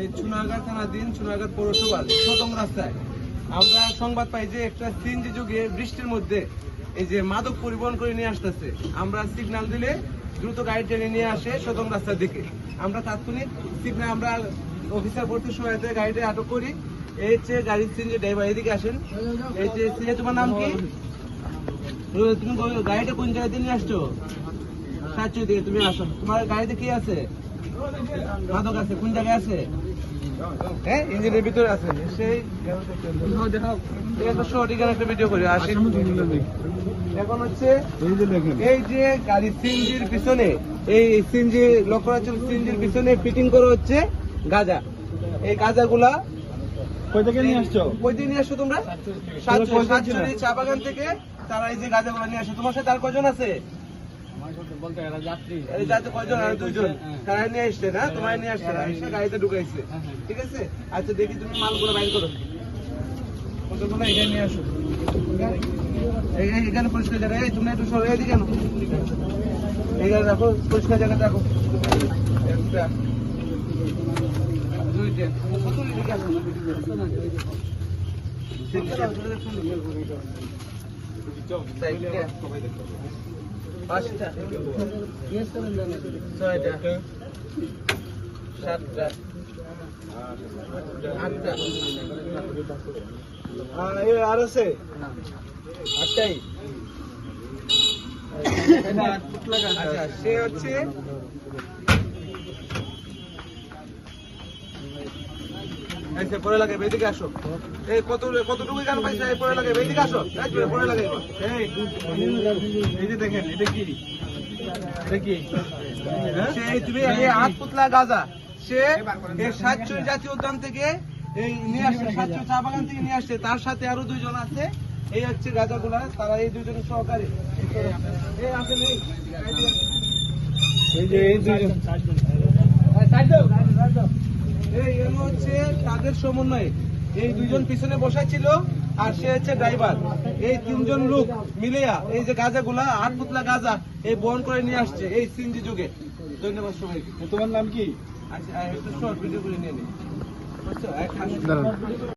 এই চুনাগার থানাধীন চুনাগার পৌরসভার সদং রাস্তায়। আমরা সংবাদ পাই যে একটা সিএনজি যুগে বৃষ্টির মধ্যে এই যে মাদক পরিবহন করে নিয়ে আসতেছে। আমরা সিগন্যাল দিলে দ্রুত গাড়ি টেনে নিয়ে আসে সদং রাস্তার দিকে। আমরা তাৎক্ষণিক সিগন্যাল আমরা অফিসার ভর্তির সহায়তায় গাড়িটা আটক করি। এই হচ্ছে গাড়ির সিএনজি ড্রাইভার এদিকে আসেন। এই যে সিএ তোমার নাম কি? তুমি গাড়িটা কোন জায়গায় নিয়ে আসছো? সাতচুই দিকে তুমি আসো। তোমার গাড়িতে কি আছে? মাদক আছে কোন জায়গায় আছে? হ্যাঁ ইঞ্জিনের ভিতরে আছে সেই একটা শর্ট এখানে একটা ভিডিও করি আসি। এখন হচ্ছে এই যে গাড়ি সিএনজির পিছনে এই লক্ষ্য রাখছেন সিএনজির পিছনে ফিটিং করা হচ্ছে গাজা। এই গাজাগুলা কই থেকে নিয়ে আসছো? কই দিয়ে নিয়ে আসছো তোমরা? সাতচল্লিশ চা বাগান থেকে তারা এই যে গাজাগুলো নিয়ে আসে। তোমার সাথে আর কজন আছে? আচ্ছা দেখি তুমি মালগুলো বাইর করো। কতগুলো এখানে নিয়ে আসো? এখানে পরিষ্কার জায়গা। এই তুমি একটু সরো এদিকে কেন এখানে রাখো পরিষ্কার জায়গা রাখো একটা দুইটা কত এদিকে আসো চারটে পাঁচটা। ছয়টা। সাতটা। আটটা। আর আছে? আটটাই। আচ্ছা সে হচ্ছে আচ্ছা পরে লাগে বেদিকে আসো। এই কত কতটুকু গান পাইছে? এই পরে লাগে বেদিকে আসো। এই পরে লাগে। এই এই যে দেখেন এটা কি? এটা কি? সেই তুমি এই হাত পুতলা গাজা। সে এই সাতচুই জাতীয় উদ্যান থেকে এই নিয়ে আসছে সাতচুই চা বাগান থেকে নিয়ে আসছে। তার সাথে আরও দুইজন আছে। এই হচ্ছে গাজাগুলা তারা এই দুইজন সহকারী। এই আসেন এই এই যে এই দুইজন। হচ্ছে তাদের সমন্বয়ে। এই দুইজন পিছনে বসা ছিল আর সে হচ্ছে ড্রাইভার এই তিনজন লোক মিলিয়া এই যে গাজাগুলা আট পুতলা গাজা এই বহন করে নিয়ে আসছে এই সিনজি যুগে। ধন্যবাদ সবাইকে। তোমার নাম কি? আচ্ছা একটু শর্ট ভিডিও করে নিয়ে নিই বুঝছ?